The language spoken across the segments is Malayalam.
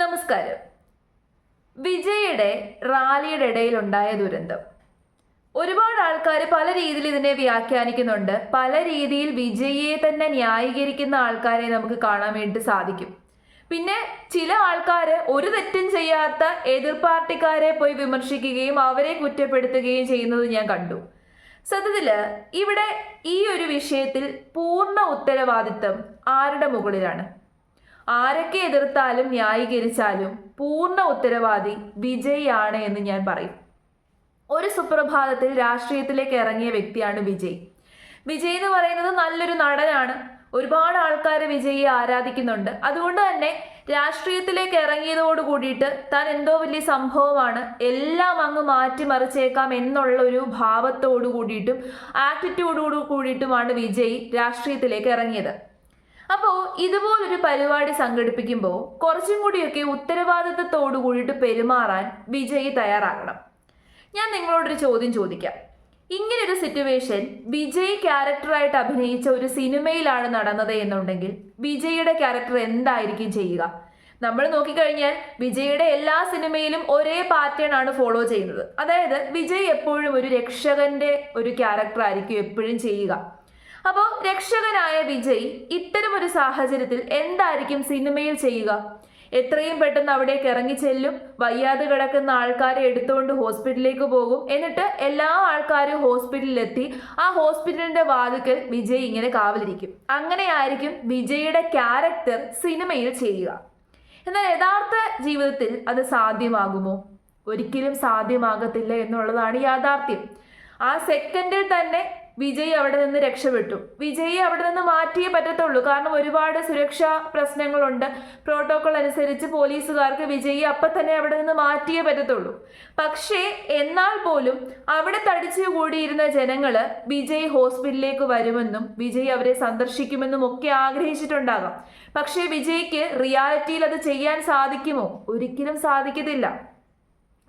നമസ്കാരം. വിജയുടെ റാലിയുടെ ഇടയിൽ ഉണ്ടായ ദുരന്തം. ഒരുപാട് ആൾക്കാർ പല രീതിയിൽ ഇതിനെ വ്യാഖ്യാനിക്കുന്നുണ്ട്. പല രീതിയിൽ വിജയിയെ തന്നെ ന്യായീകരിക്കുന്ന ആൾക്കാരെ നമുക്ക് കാണാൻ വേണ്ടി സാധിക്കും. പിന്നെ ചില ആൾക്കാർ ഒരു തെറ്റും ചെയ്യാത്ത എതിർ പാർട്ടിക്കാരെ പോയി വിമർശിക്കുകയും അവരെ കുറ്റപ്പെടുത്തുകയും ചെയ്യുന്നത് ഞാൻ കണ്ടു. സത്യത്തിൽ ഇവിടെ ഈ ഒരു വിഷയത്തിൽ പൂർണ ഉത്തരവാദിത്വം ആരുടെ മുകളിലാണ്? ആരൊക്കെ എതിർത്താലും ന്യായീകരിച്ചാലും പൂർണ ഉത്തരവാദി വിജയ്യാണ് എന്ന് ഞാൻ പറയും. ഒരു സുപ്രഭാതത്തിൽ രാഷ്ട്രീയത്തിലേക്ക് ഇറങ്ങിയ വ്യക്തിയാണ് വിജയ്. വിജയ് എന്ന് പറയുന്നത് നല്ലൊരു നടനാണ്. ഒരുപാട് ആൾക്കാർ വിജയിയെ ആരാധിക്കുന്നുണ്ട്. അതുകൊണ്ട് തന്നെ രാഷ്ട്രീയത്തിലേക്ക് ഇറങ്ങിയതോട് കൂടിയിട്ട് താൻ എന്തോ വലിയ സംഭവമാണ് എല്ലാം അങ്ങ് മാറ്റിമറിച്ചേക്കാം എന്നുള്ള ഒരു ഭാവത്തോടു കൂടിയിട്ടും ആറ്റിറ്റ്യൂഡോടു കൂടിയിട്ടുമാണ് വിജയ് രാഷ്ട്രീയത്തിലേക്ക് ഇറങ്ങിയത്. അപ്പോൾ ഇതുപോലൊരു പരിപാടി സംഘടിപ്പിക്കുമ്പോൾ കുറച്ചും കൂടിയൊക്കെ ഉത്തരവാദിത്തത്തോടു കൂടിയിട്ട് പെരുമാറാൻ വിജയ് തയ്യാറാകണം. ഞാൻ നിങ്ങളോടൊരു ചോദ്യം ചോദിക്കാം. ഇങ്ങനൊരു സിറ്റുവേഷൻ വിജയ് ക്യാരക്ടറായിട്ട് അഭിനയിച്ച ഒരു സിനിമയിലാണ് നടന്നത് എന്നുണ്ടെങ്കിൽ വിജയുടെ ക്യാരക്ടർ എന്തായിരിക്കും ചെയ്യുക? നമ്മൾ നോക്കിക്കഴിഞ്ഞാൽ വിജയുടെ എല്ലാ സിനിമയിലും ഒരേ പാറ്റേൺ ആണ് ഫോളോ ചെയ്യുന്നത്. അതായത് വിജയ് എപ്പോഴും ഒരു രക്ഷകന്റെ ഒരു ക്യാരക്ടർ ആയിരിക്കും എപ്പോഴും ചെയ്യുക. അപ്പോൾ രക്ഷകനായ വിജയ് ഇത്തരം ഒരു സാഹചര്യത്തിൽ എന്തായിരിക്കും സിനിമയിൽ ചെയ്യുക? എത്രയും പെട്ടെന്ന് അവിടേക്ക് ഇറങ്ങി ചെല്ലും വയ്യാതെ കിടക്കുന്ന ആൾക്കാരെ എടുത്തുകൊണ്ട് ഹോസ്പിറ്റലിലേക്ക് പോകും. എന്നിട്ട് എല്ലാ ആൾക്കാരും ഹോസ്പിറ്റലിലെത്തി ആ ഹോസ്പിറ്റലിന്റെ വാതിക്കൽ വിജയ് ഇങ്ങനെ കാവലിരിക്കും. അങ്ങനെയായിരിക്കും വിജയുടെ ക്യാരക്ടർ സിനിമയിൽ ചെയ്യുക. എന്നാൽ യഥാർത്ഥ ജീവിതത്തിൽ അത് സാധ്യമാകുമോ? ഒരിക്കലും സാധ്യമാകത്തില്ല എന്നുള്ളതാണ് യാഥാർത്ഥ്യം. ആ സെക്കൻഡിൽ തന്നെ വിജയ് അവിടെ നിന്ന് രക്ഷപ്പെട്ടു. വിജയ് അവിടെ നിന്ന് മാറ്റിയേ പറ്റത്തുള്ളൂ. കാരണം ഒരുപാട് സുരക്ഷാ പ്രശ്നങ്ങളുണ്ട്. പ്രോട്ടോകോൾ അനുസരിച്ച് പോലീസുകാർക്ക് വിജയ് അപ്പം തന്നെ അവിടെ നിന്ന് മാറ്റിയേ പറ്റത്തുള്ളൂ. പക്ഷേ എന്നാൽ പോലും അവിടെ തടിച്ചു കൂടിയിരുന്ന ജനങ്ങൾ വിജയ് ഹോസ്പിറ്റലിലേക്ക് വരുമെന്നും വിജയ് അവരെ സന്ദർശിക്കുമെന്നും ഒക്കെ ആഗ്രഹിച്ചിട്ടുണ്ടാകാം. പക്ഷേ വിജയ്ക്ക് റിയാലിറ്റിയിൽ അത് ചെയ്യാൻ സാധിക്കുമോ? ഒരിക്കലും സാധിക്കത്തില്ല.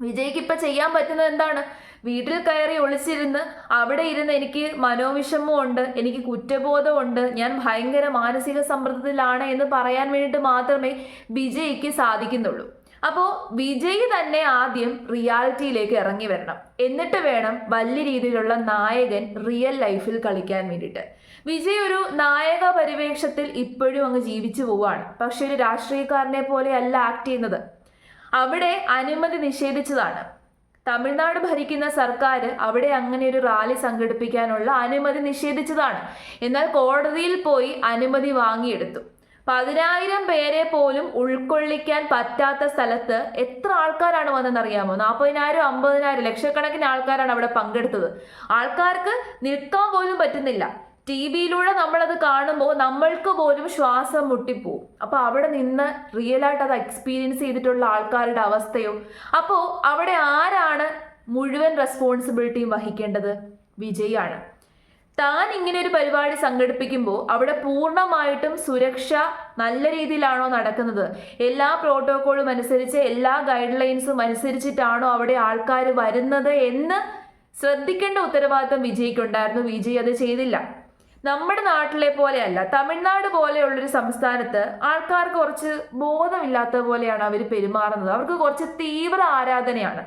വിജയ്ക്ക് ഇപ്പൊ ചെയ്യാൻ പറ്റുന്നത് എന്താണ്? വീട്ടിൽ കയറി ഒളിച്ചിരുന്ന് അവിടെ ഇരുന്ന് എനിക്ക് മനോവിഷമമുണ്ട് എനിക്ക് കുറ്റബോധമുണ്ട് ഞാൻ ഭയങ്കര മാനസിക സമ്മർദ്ദത്തിലാണ് എന്ന് പറയാൻ വേണ്ടിയിട്ട് മാത്രമേ വിജയ്ക്ക് സാധിക്കുന്നുള്ളൂ. അപ്പോൾ വിജയ് തന്നെ ആദ്യം റിയാലിറ്റിയിലേക്ക് ഇറങ്ങി വരണം. എന്നിട്ട് വേണം വലിയ രീതിയിലുള്ള നായകൻ റിയൽ ലൈഫിൽ കളിക്കാൻ വേണ്ടിയിട്ട്. വിജയ് ഒരു നായക പരിവേഷത്തിൽ ഇപ്പോഴും അങ്ങ് ജീവിച്ചു പോവാണ് പക്ഷെ ഒരു രാഷ്ട്രീയക്കാരനെ പോലെ അല്ല ആക്ട് ചെയ്യുന്നത്. അവിടെ അനുമതി നിഷേധിച്ചതാണ്. തമിഴ്നാട് ഭരിക്കുന്ന സർക്കാർ അവിടെ അങ്ങനെ ഒരു റാലി സംഘടിപ്പിക്കാനുള്ള അനുമതി നിഷേധിച്ചതാണ്. എന്നാൽ കോടതിയിൽ പോയി അനുമതി വാങ്ങിയെടുത്തു. പതിനായിരം പേരെ പോലും ഉൾക്കൊള്ളിക്കാൻ പറ്റാത്ത സ്ഥലത്ത് എത്ര ആൾക്കാരാണ് വന്നതെന്നറിയാമോ? നാൽപ്പതിനായിരം അമ്പതിനായിരം ലക്ഷക്കണക്കിന് ആൾക്കാരാണ് അവിടെ പങ്കെടുത്തത്. ആൾക്കാർക്ക് നിൽക്കാൻ പോലും പറ്റുന്നില്ല. ടി വിയിലൂടെ നമ്മളത് കാണുമ്പോൾ നമ്മൾക്ക് പോലും ശ്വാസം മുട്ടിപ്പോവും. അപ്പോൾ അവിടെ നിന്ന് റിയൽ ആയിട്ട് അത് എക്സ്പീരിയൻസ് ചെയ്തിട്ടുള്ള ആൾക്കാരുടെ അവസ്ഥയോ? അപ്പോൾ അവിടെ ആരാണ് മുഴുവൻ റെസ്പോൺസിബിലിറ്റിയും വഹിക്കേണ്ടത്? വിജയാണ്. താൻ ഇങ്ങനെ ഒരു പരിപാടി സംഘടിപ്പിക്കുമ്പോൾ അവിടെ പൂർണമായിട്ടും സുരക്ഷ നല്ല രീതിയിലാണോ നടക്കുന്നത്? എല്ലാ പ്രോട്ടോക്കോളും അനുസരിച്ച് എല്ലാ ഗൈഡ് ലൈൻസും അനുസരിച്ചിട്ടാണോ അവിടെ ആൾക്കാർ വരുന്നത് എന്ന് ശ്രദ്ധിക്കേണ്ട ഉത്തരവാദിത്തം വിജയ്ക്കുണ്ടായിരുന്നു. വിജയ് അത് ചെയ്തില്ല. നമ്മുടെ നാട്ടിലെ പോലെയല്ല തമിഴ്നാട് പോലെയുള്ളൊരു സംസ്ഥാനത്ത് ആൾക്കാർക്ക് കുറച്ച് ബോധമില്ലാത്ത പോലെയാണ് അവർ പെരുമാറുന്നത്. അവർക്ക് കുറച്ച് തീവ്ര ആരാധനയാണ്.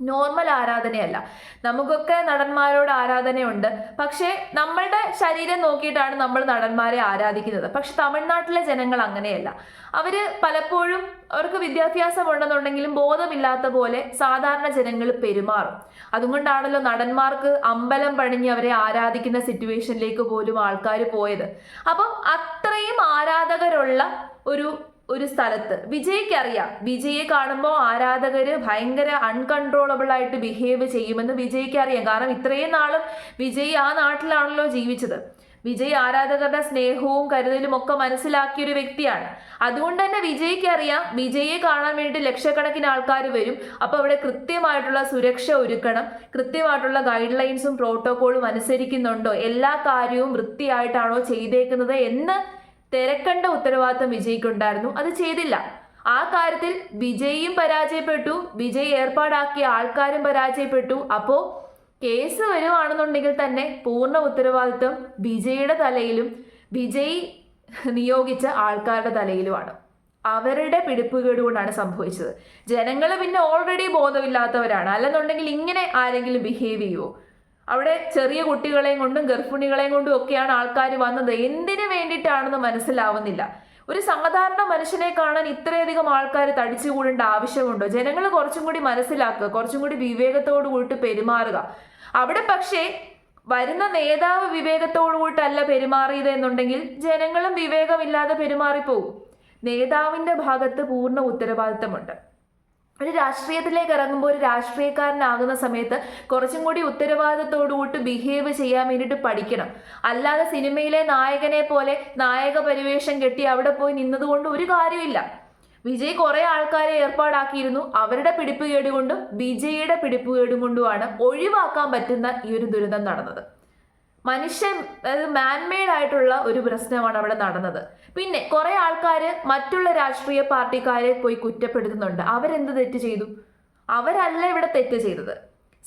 നോർമൽ ആരാധനയല്ല. നമുക്കൊക്കെ നടന്മാരോട് ആരാധനയുണ്ട്. പക്ഷേ നമ്മളുടെ ശരീരം നോക്കിയിട്ടാണ് നമ്മൾ നടന്മാരെ ആരാധിക്കുന്നത്. പക്ഷെ തമിഴ്നാട്ടിലെ ജനങ്ങൾ അങ്ങനെയല്ല. അവർ പലപ്പോഴും അവർക്ക് വിദ്യാഭ്യാസം ഉണ്ടെന്നുണ്ടെങ്കിലും ബോധമില്ലാത്ത പോലെ സാധാരണ ജനങ്ങൾ പെരുമാറും. അതുകൊണ്ടാണല്ലോ നടന്മാർക്ക് അമ്പലം പണിഞ്ഞ് അവരെ ആരാധിക്കുന്ന സിറ്റുവേഷനിലേക്ക് പോലും ആൾക്കാർ പോയത്. അപ്പം അത്രയും ആരാധകരുള്ള ഒരു ഒരു സ്ഥലത്ത്. വിജയ്ക്ക് അറിയാം വിജയെ കാണുമ്പോൾ ആരാധകര് ഭയങ്കര അൺകൺട്രോളബിൾ ആയിട്ട് ബിഹേവ് ചെയ്യുമെന്ന് വിജയ്ക്ക് അറിയാം കാരണം ഇത്രയും നാളും വിജയ് ആ നാട്ടിലാണല്ലോ ജീവിച്ചത്. വിജയ് ആരാധകരുടെ സ്നേഹവും കരുതലും ഒക്കെ മനസ്സിലാക്കിയ ഒരു വ്യക്തിയാണ്. അതുകൊണ്ട് തന്നെ വിജയ്ക്ക് അറിയാം വിജയെ കാണാൻ വേണ്ടി ലക്ഷക്കണക്കിന് ആൾക്കാർ വരും. അപ്പോൾ അവിടെ കൃത്യമായിട്ടുള്ള സുരക്ഷ ഒരുക്കണം. കൃത്യമായിട്ടുള്ള ഗൈഡ് ലൈൻസും പ്രോട്ടോകോളും അനുസരിക്കുന്നുണ്ടോ? എല്ലാ കാര്യവും വൃത്തിയായിട്ടാണോ ചെയ്തേക്കുന്നത് എന്ന് തിരക്കേണ്ട ഉത്തരവാദിത്തം വിജയ്ക്കുണ്ടായിരുന്നു. അത് ചെയ്തില്ല. ആ കാര്യത്തിൽ വിജയും പരാജയപ്പെട്ടു. വിജയ് ഏർപ്പാടാക്കിയ ആൾക്കാരും പരാജയപ്പെട്ടു. അപ്പോൾ കേസ് വരുവാണെന്നുണ്ടെങ്കിൽ തന്നെ പൂർണ ഉത്തരവാദിത്വം വിജയുടെ തലയിലും വിജയ് നിയോഗിച്ച ആൾക്കാരുടെ തലയിലുമാണ്. അവരുടെ പിടിപ്പുകേട് കൊണ്ടാണ് സംഭവിച്ചത്. ജനങ്ങൾ പിന്നെ ഓൾറെഡി ബോധമില്ലാത്തവരാണ്. അല്ലെന്നുണ്ടെങ്കിൽ ഇങ്ങനെ ആരെങ്കിലും ബിഹേവ് ചെയ്യുമോ അവിടെ ചെറിയ കുട്ടികളെയും കൊണ്ടും ഗർഭിണികളെയും കൊണ്ടും ഒക്കെയാണ് ആൾക്കാർ വന്നത്. എന്തിനു വേണ്ടിയിട്ടാണെന്ന് മനസ്സിലാവുന്നില്ല. ഒരു സാധാരണ മനുഷ്യനെ കാണാൻ ഇത്രയധികം ആൾക്കാർ തടിച്ചുകൂടേണ്ട ആവശ്യമുണ്ടോ? ജനങ്ങൾ കുറച്ചും കൂടി മനസ്സിലാക്കുക കുറച്ചും കൂടി വിവേകത്തോടു കൂടിയിട്ട് പെരുമാറുക. അവിടെ പക്ഷേ വരുന്ന നേതാവ് വിവേകത്തോടു കൂട്ടല്ല പെരുമാറിയത് എന്നുണ്ടെങ്കിൽ ജനങ്ങളും വിവേകമില്ലാതെ പെരുമാറിപ്പോകും. നേതാവിന്റെ ഭാഗത്ത് പൂർണ ഉത്തരവാദിത്തമുണ്ട്. ഒരു രാഷ്ട്രീയത്തിലേക്ക് ഇറങ്ങുമ്പോൾ ഒരു രാഷ്ട്രീയക്കാരനാകുന്ന സമയത്ത് കുറച്ചും കൂടി ഉത്തരവാദിത്തത്തോടുകൂട്ട് ബിഹേവ് ചെയ്യാൻ വേണ്ടിയിട്ട് പഠിക്കണം. അല്ലാതെ സിനിമയിലെ നായകനെ പോലെ നായക പരിവേഷം കെട്ടി അവിടെ പോയി നിന്നതുകൊണ്ട് ഒരു കാര്യമില്ല വിജയ് കുറെ ആൾക്കാരെ ഏർപ്പാടാക്കിയിരുന്നു. അവരുടെ പിടിപ്പുകേട് കൊണ്ടും വിജയുടെ പിടിപ്പ് കൊണ്ടുമാണ് ഒഴിവാക്കാൻ പറ്റുന്ന ഈ ഒരു ദുരിതം നടന്നത്. മനുഷ്യൻ അതായത് മാൻമെയ്ഡ് ആയിട്ടുള്ള ഒരു പ്രശ്നമാണ് അവിടെ നടന്നത്. പിന്നെ കുറെ ആൾക്കാർ മറ്റുള്ള രാഷ്ട്രീയ പാർട്ടിക്കാരെ പോയി കുറ്റപ്പെടുത്തുന്നുണ്ട്. അവരെന്ത് തെറ്റ് ചെയ്തു? അവരല്ല ഇവിടെ തെറ്റ് ചെയ്തത്.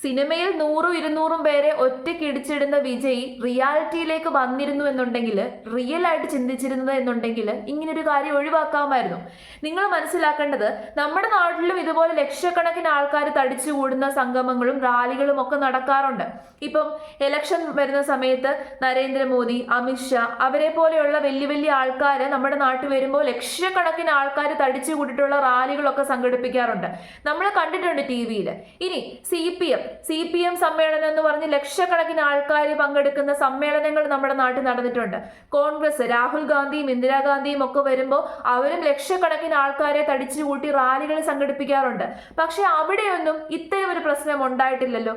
സിനിമയിൽ നൂറും ഇരുന്നൂറും പേരെ ഒറ്റയ്ക്ക് ഇടിച്ചിടുന്ന വിജയ് റിയാലിറ്റിയിലേക്ക് വന്നിരുന്നു എന്നുണ്ടെങ്കിൽ റിയൽ ആയിട്ട് ചിന്തിച്ചിരുന്നത് എന്നുണ്ടെങ്കിൽ ഇങ്ങനൊരു കാര്യം ഒഴിവാക്കാമായിരുന്നു. നിങ്ങൾ മനസ്സിലാക്കേണ്ടത് നമ്മുടെ നാട്ടിലും ഇതുപോലെ ലക്ഷക്കണക്കിന് ആൾക്കാർ തടിച്ചു കൂടുന്ന സംഗമങ്ങളും റാലികളും ഒക്കെ നടക്കാറുണ്ട്. ഇപ്പം എലക്ഷൻ വരുന്ന സമയത്ത് നരേന്ദ്രമോദി അമിത്ഷാ അവരെ പോലെയുള്ള വലിയ വലിയ ആൾക്കാർ നമ്മുടെ നാട്ടിൽ വരുമ്പോൾ ലക്ഷക്കണക്കിന് ആൾക്കാർ തടിച്ചു കൂട്ടിയിട്ടുള്ള റാലികളൊക്കെ സംഘടിപ്പിക്കാറുണ്ട്. നമ്മൾ കണ്ടിട്ടുണ്ട് ടി വിയിൽ ഇനി C P M C P M സമ്മേളനം എന്ന് പറഞ്ഞ് ലക്ഷക്കണക്കിന് ആൾക്കാർ പങ്കെടുക്കുന്ന സമ്മേളനങ്ങൾ നമ്മുടെ നാട്ടിൽ നടന്നിട്ടുണ്ട്. കോൺഗ്രസ് രാഹുൽ ഗാന്ധിയും ഇന്ദിരാഗാന്ധിയും ഒക്കെ വരുമ്പോൾ അവരും ലക്ഷക്കണക്കിന് ആൾക്കാരെ തടിച്ചു കൂട്ടി റാലികൾ സംഘടിപ്പിക്കാറുണ്ട്. പക്ഷെ അവിടെയൊന്നും ഇത്തരം ഒരു പ്രശ്നം ഉണ്ടായിട്ടില്ലല്ലോ.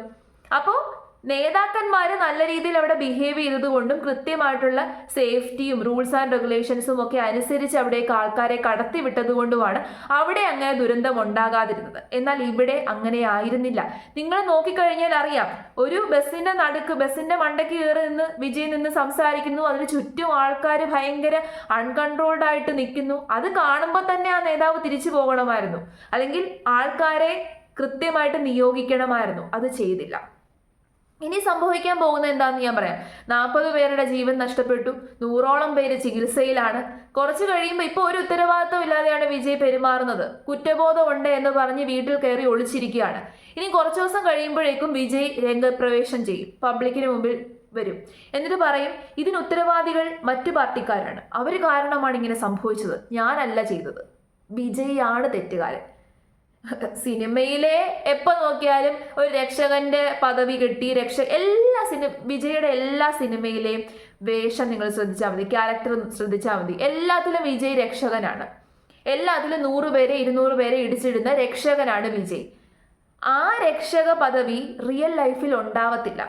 അപ്പോൾ നേതാക്കന്മാർ നല്ല രീതിയിൽ അവിടെ ബിഹേവ് ചെയ്തതുകൊണ്ടും കൃത്യമായിട്ടുള്ള സേഫ്റ്റിയും റൂൾസ് ആൻഡ് റെഗുലേഷൻസും ഒക്കെ അനുസരിച്ച് അവിടേക്ക് ആൾക്കാരെ കടത്തി വിട്ടതുകൊണ്ടുമാണ് അവിടെ അങ്ങനെ ദുരന്തം ഉണ്ടാകാതിരുന്നത്. എന്നാൽ ഇവിടെ അങ്ങനെ ആയിരുന്നില്ല. നിങ്ങൾ നോക്കിക്കഴിഞ്ഞാൽ അറിയാം ഒരു ബസ്സിന്റെ നടുക്ക് ബസ്സിന്റെ മണ്ടയ്ക്ക് കയറി നിന്ന് വിജയ് നിന്ന് സംസാരിക്കുന്നു. അതിന് ചുറ്റും ആൾക്കാർ ഭയങ്കര അൺകൺട്രോൾഡ് ആയിട്ട് നിൽക്കുന്നു. അത് കാണുമ്പോൾ തന്നെ ആ നേതാവ് തിരിച്ചു പോകണമായിരുന്നു. അല്ലെങ്കിൽ ആൾക്കാരെ കൃത്യമായിട്ട് നിയോഗിക്കണമായിരുന്നു. അത് ചെയ്തില്ല. ഇനി സംഭവിക്കാൻ പോകുന്നത് എന്താണെന്ന് ഞാൻ പറയാം. നാൽപ്പത് പേരുടെ ജീവൻ നഷ്ടപ്പെട്ടു. നൂറോളം പേര് ചികിത്സയിലാണ്. കുറച്ച് കഴിയുമ്പോൾ ഇപ്പോൾ ഒരു ഉത്തരവാദിത്വം ഇല്ലാതെയാണ് വിജയ് പെരുമാറുന്നത്. കുറ്റബോധം ഉണ്ട് എന്ന് പറഞ്ഞ് വീട്ടിൽ കയറി ഒളിച്ചിരിക്കുകയാണ്. ഇനി കുറച്ച് ദിവസം കഴിയുമ്പോഴേക്കും വിജയ് രംഗപ്രവേശം ചെയ്യും. പബ്ലിക്കിന് മുമ്പിൽ വരും. എന്നിട്ട് പറയും ഇതിന് ഉത്തരവാദികൾ മറ്റു പാർട്ടിക്കാരാണ്. അവർ കാരണമാണ് ഇങ്ങനെ സംഭവിച്ചത്. ഞാനല്ല ചെയ്തത്. വിജയ് ആണ് തെറ്റുകാരൻ. സിനിമയിലെ എപ്പോ നോക്കിയാലും ഒരു രക്ഷകന്റെ പദവി കിട്ടി രക്ഷ എല്ലാ സിനിമ വിജയുടെ എല്ലാ സിനിമയിലെയും വേഷം നിങ്ങൾ ശ്രദ്ധിച്ചാൽ മതി ക്യാരക്ടർ ശ്രദ്ധിച്ചാൽ മതി. എല്ലാത്തിലും വിജയ് രക്ഷകനാണ്. എല്ലാത്തിലും നൂറ് പേരെ ഇരുന്നൂറ് പേരെ ഇടിച്ചിടുന്ന രക്ഷകനാണ് വിജയ്. ആ രക്ഷക പദവി റിയൽ ലൈഫിൽ ഉണ്ടാവത്തില്ല.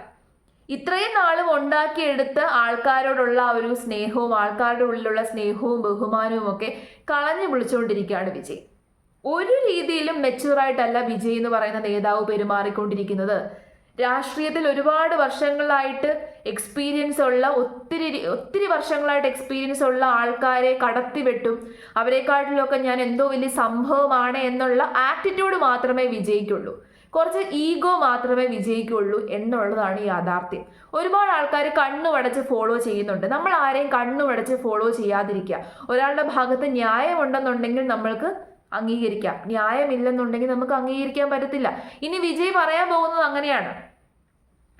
ഇത്രയും നാളും ഉണ്ടാക്കിയെടുത്ത ആൾക്കാരോടുള്ള ഒരു സ്നേഹവും ആൾക്കാരുടെ ഉള്ളിലുള്ള സ്നേഹവും ബഹുമാനവും ഒക്കെ കളഞ്ഞു വിളിച്ചുകൊണ്ടിരിക്കുകയാണ് വിജയ്. ഒരു രീതിയിലും മെച്ചൂറായിട്ടല്ല വിജയ് എന്ന് പറയുന്ന നേതാവ് പെരുമാറിക്കൊണ്ടിരിക്കുന്നത്. രാഷ്ട്രീയത്തിൽ ഒരുപാട് വർഷങ്ങളായിട്ട് എക്സ്പീരിയൻസ് ഉള്ള ഒത്തിരി ഒത്തിരി വർഷങ്ങളായിട്ട് എക്സ്പീരിയൻസ് ഉള്ള ആൾക്കാരെ കടത്തിവെട്ടും. അവരെക്കാട്ടിലൊക്കെ ഞാൻ എന്തോ വലിയ സംഭവമാണ് എന്നുള്ള ആറ്റിറ്റ്യൂഡ് മാത്രമേ വിജയിക്കുള്ളൂ. കുറച്ച് ഈഗോ മാത്രമേ വിജയിക്കുള്ളൂ എന്നുള്ളതാണ് യാഥാർത്ഥ്യം. ഒരുപാട് ആൾക്കാർ കണ്ണു കണ്ണുമടച്ച് ഫോളോ ചെയ്യുന്നുണ്ട്. നമ്മൾ ആരെയും കണ്ണുമടച്ച് ഫോളോ ചെയ്യാതിരിക്കുക. ഒരാളുടെ ഭാഗത്ത് ന്യായമുണ്ടെന്നുണ്ടെങ്കിൽ നമ്മൾക്ക് അംഗീകരിക്കാം. ന്യായമില്ലെന്നുണ്ടെങ്കിൽ നമുക്ക് അംഗീകരിക്കാൻ പറ്റത്തില്ല. ഇനി വിജയ് പറയാൻ പോകുന്നത് അങ്ങനെയാണ്.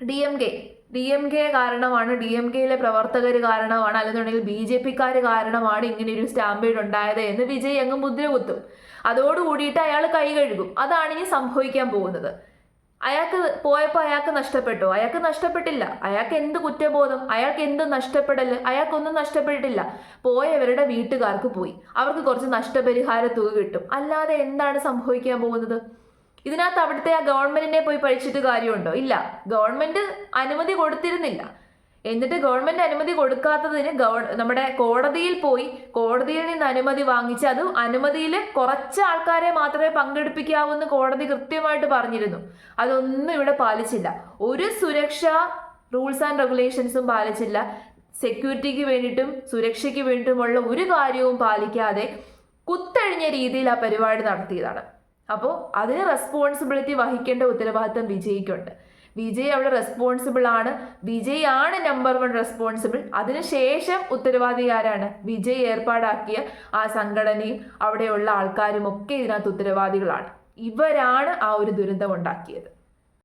D M K D M K കാരണമാണ് ഡി എം കെയിലെ പ്രവർത്തകർ കാരണമാണ് അല്ലെന്നുണ്ടെങ്കിൽ ബി ജെ പിക്കാർ കാരണമാണ് ഇങ്ങനെ ഒരു സ്റ്റാമ്പേഡ് ഉണ്ടായത് എന്ന് വിജയ് അങ്ങ് മുദ്ര കുത്തും അതോടുകൂടിയിട്ട് അയാൾ കൈ കഴുകും. അതാണ് ഇനി സംഭവിക്കാൻ പോകുന്നത്. അയാൾക്ക് പോയപ്പോൾ അയാൾക്ക് നഷ്ടപ്പെട്ടു. അയാൾക്ക് നഷ്ടപ്പെട്ടില്ല. അയാൾക്ക് എന്ത് കുറ്റബോധം? അയാൾക്ക് എന്ത് നഷ്ടപ്പെടൽ അയാൾക്കൊന്നും നഷ്ടപ്പെട്ടിട്ടില്ല. പോയവരുടെ വീട്ടുകാർക്ക് പോയി. അവർക്ക് കുറച്ച് നഷ്ടപരിഹാര തുക കിട്ടും. അല്ലാതെ എന്താണ് സംഭവിക്കാൻ പോകുന്നത്? ഇതിനകത്ത് അവിടുത്തെ ആ ഗവൺമെന്റിനെ പോയി പഴിച്ചിട്ട് കാര്യമുണ്ടോ? ഇല്ല. ഗവൺമെന്റ് അനുമതി കൊടുത്തിരുന്നില്ല. എന്നിട്ട് ഗവൺമെന്റ് അനുമതി കൊടുക്കാത്തതിന് നമ്മുടെ കോടതിയിൽ പോയി കോടതിയിൽ നിന്ന് അനുമതി വാങ്ങിച്ച് അത് അനുമതിയിൽ കുറച്ച് ആൾക്കാരെ മാത്രമേ പങ്കെടുപ്പിക്കാവൂ എന്ന് കോടതി കൃത്യമായിട്ട് പറഞ്ഞിരുന്നു. അതൊന്നും ഇവിടെ പാലിച്ചില്ല. ഒരു സുരക്ഷാ റൂൾസ് ആൻഡ് റെഗുലേഷൻസും പാലിച്ചില്ല. സെക്യൂരിറ്റിക്ക് വേണ്ടിയിട്ടും സുരക്ഷയ്ക്ക് വേണ്ടിയിട്ടുമുള്ള ഒരു കാര്യവും പാലിക്കാതെ കുത്തഴിഞ്ഞ രീതിയിൽ ആ പരിപാടി നടത്തിയതാണ്. അപ്പോൾ അതിന് റെസ്പോൺസിബിലിറ്റി വഹിക്കേണ്ട ഉത്തരവാദിത്തം വിജയിക്കുണ്ട്. വിജയ് അവിടെ റെസ്പോൺസിബിൾ ആണ്. വിജയ് ആണ് നമ്പർ വൺ റെസ്പോൺസിബിൾ അതിനുശേഷം ഉത്തരവാദി ആരാണ് വിജയ് ഏർപ്പാടാക്കിയ ആ സംഘടനയും അവിടെയുള്ള ആൾക്കാരും ഒക്കെ ഇതിനകത്ത് ഉത്തരവാദികളാണ്. ഇവരാണ് ആ ഒരു ദുരന്തം ഉണ്ടാക്കിയത്.